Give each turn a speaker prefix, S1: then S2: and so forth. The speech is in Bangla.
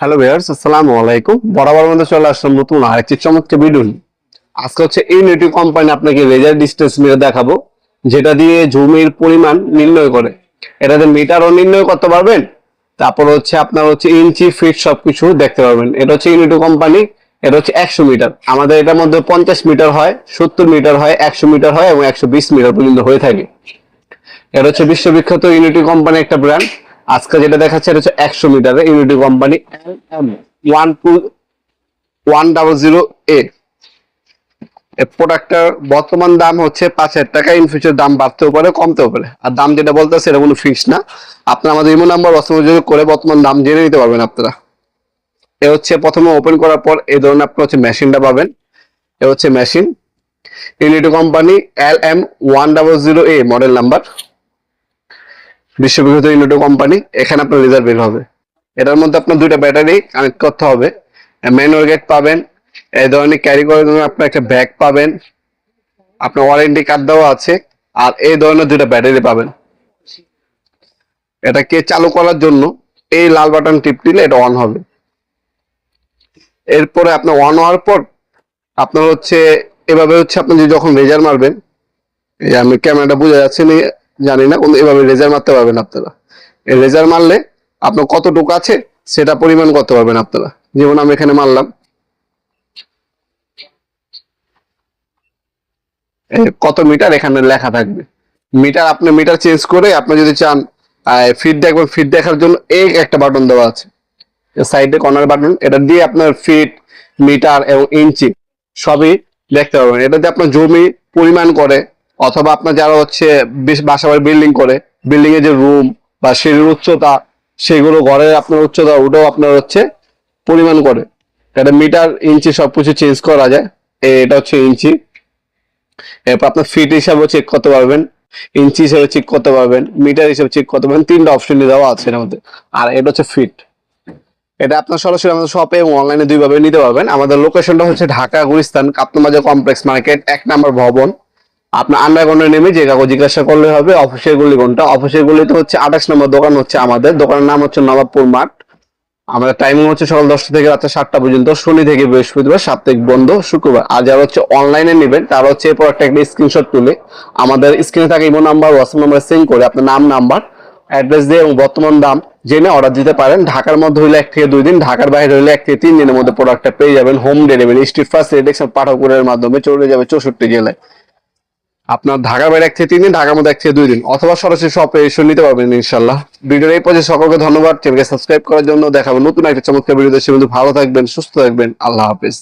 S1: হ্যালো ভিউয়ার্স আসসালামু আলাইকুম। বরাবর মধ্যে চলে আসলাম নতুন আরেকটি চমৎকার ভিডিও। আজকে হচ্ছে এই ইউনিটি কোম্পানি আপনাকে রেজার ডিস্টেন্স মিটার দেখাবো, যেটা দিয়ে জমির পরিমাণ নির্ণয় করে। এটাতে মিটারও নির্ণয় করতে পারবেন, তারপর হচ্ছে আপনার হচ্ছে ইঞ্চি ফিট সবকিছু দেখতে পারবেন। এটা হচ্ছে ইউনিটি কোম্পানি এটা হচ্ছে একশো মিটার আমাদের এটার মধ্যে পঞ্চাশ মিটার হয়, সত্তর মিটার হয়, একশো মিটার হয় এবং একশো বিশ মিটার পর্যন্ত হয়ে থাকে। এটা হচ্ছে বিশ্ববিখ্যাত ইউনিটি কোম্পানি একটা ব্র্যান্ড আজকে যেটা দেখাচ্ছে এটা হচ্ছে একশো মিটারের Unity company one two, one double zero A. প্রোডাক্টটার বর্তমান দাম হচ্ছে পাঁচ হাজার টাকা ইন ফিউচার দাম বাড়তেও পারে, কমতেও পারে। আর দাম যেটা বলতেছে এটা কোনো ফিক্স না। আপনারা আমাদের ইমো নাম্বার অসংযোগ করে বর্তমান দাম জেনে নিতে পারবেন আপনারা। এ হচ্ছে প্রথমে ওপেন করার পর এই ধরনের আপনার হচ্ছে মেশিনটা পাবেন। এ হচ্ছে machine Unity company L M one double zero A model number বিশ্ববিখ্যাত ইউনিটো কোম্পানি, এখানে আপনার রেজাল্ট বের হবে। এটার মধ্যে আপনার দুইটা ব্যাটারি কানেক্ট করতে হবে। ম্যানুয়াল গেট পাবেন এই ধরনের ক্যারি করার জন্য আপনার একটা ব্যাগ পাবেন। আপনার ওয়ারেন্টি কার্ড দেওয়া আছে, আর এই ধরনের দুইটা ব্যাটারি পাবেন। এটাকে চালু করার জন্য এই লাল বাটন টিপ দিলে এটা অন হবে। এরপরে আপনার অন হওয়ার পর, আপনার হচ্ছে, এভাবে হচ্ছে আপনি যখন রেজার মারবেন, এই আমি ক্যামেরাটা বোঝা যাচ্ছে না জানি না, কিন্তু এভাবে রেজার মারতে পারবেন আপনারা। রেজার মারলে আপনার কতটুকু আছে, সেটা পরিমাণ করতে পারবেন আপনারা। যেমন আমি এখানে মারলাম। কত মিটার? এখানে লেখা থাকবে। মিটার, আপনি মিটার চেঞ্জ করে আপনি যদি চান ফিট দেখবেন ফিট দেখার জন্য এই একটা বাটন দেওয়া আছে। সাইডে কর্নার বাটন এটা দিয়ে আপনার ফিট মিটার এবং ইঞ্চি সবই দেখতে পারবেন। এটা দিয়ে আপনার জমি পরিমাণ করে অথবা আপনার যারা হচ্ছে বেশ বাসা বাড়ি বিল্ডিং করে বিল্ডিং এর যে রুম বা সিঁড়ির উচ্চতা, সেগুলো ঘরের আপনার উচ্চতা, ওটাও আপনার হচ্ছে পরিমাণ করে। এটা মিটার ইঞ্চি সবকিছু চেঞ্জ করা যায়। এটা হচ্ছে ইঞ্চি। এরপর আপনার ফিট হিসাবে চেক করতে পারবেন। ইঞ্চি হিসাবে চেক করতে পারবেন। মিটার হিসাবে চেক করতে পারবেন। তিনটা অপশন দেওয়া আছে এর মধ্যে। আর এটা হচ্ছে ফিট এটা আপনার সরাসরি আমাদের শপে এবং অনলাইনে দুইভাবে নিতে পারবেন। আমাদের লোকেশনটা হচ্ছে ঢাকা, গুলিস্তান কাপ্তমাজা কমপ্লেক্স মার্কেট এক নম্বর ভবন। আপনার আন্ডারগ্রাউন্ডে নেমে যে কাগজ জিজ্ঞাসা করলে হবে অফিসের গলি কোনটা অফিসের গলিতে হচ্ছে আঠাশ নম্বর দোকান হচ্ছে আমাদের। দোকানের নাম হচ্ছে নবাবপুর মাঠ। আমাদের টাইমিং হচ্ছে সকাল দশটা থেকে রাত্রে সাতটা পর্যন্ত। শনি থেকে বৃহস্পতিবার, সাপ্তাহিক বন্ধ, শুক্রবার। আর যারা হচ্ছে অনলাইনে নেবেন, তারা হচ্ছে এরপর একটা একটা স্ক্রিনশট তুলে আমাদের স্ক্রিনে থাকা imo number WhatsApp number send করে আপনার নাম নাম্বার অ্যাড্রেস দিয়ে এবং বর্তমান দাম জেনে অর্ডার দিতে পারেন। ঢাকার মধ্যে হইলে এক থেকে দুই দিন, ঢাকার বাইরে হইলে এক থেকে তিন দিনের মধ্যে প্রোডাক্টটা পেয়ে যাবেন। হোম ডেলিভারি স্ট্রিট ফার্স্ট রেডেক্সন পাঠকের মাধ্যমে চলে যাবে চৌষট্টি জেলায়। আপনার ঢাকার বাইরে এক থেকে তিন দিন, ঢাকার মধ্যে এক থেকে দুই দিন। অথবা সরাসরি শপে এসে নিতে পারবেন ইনশাল্লাহ ভিডিওর এই পর্যায়ে সকলকে ধন্যবাদ। চ্যানেলকে সাবস্ক্রাইব করার জন্য দেখাবো নতুন একটা চমৎকার ভিডিও দেশে ভালো থাকবেন, সুস্থ থাকবেন। আল্লাহ হাফেজ।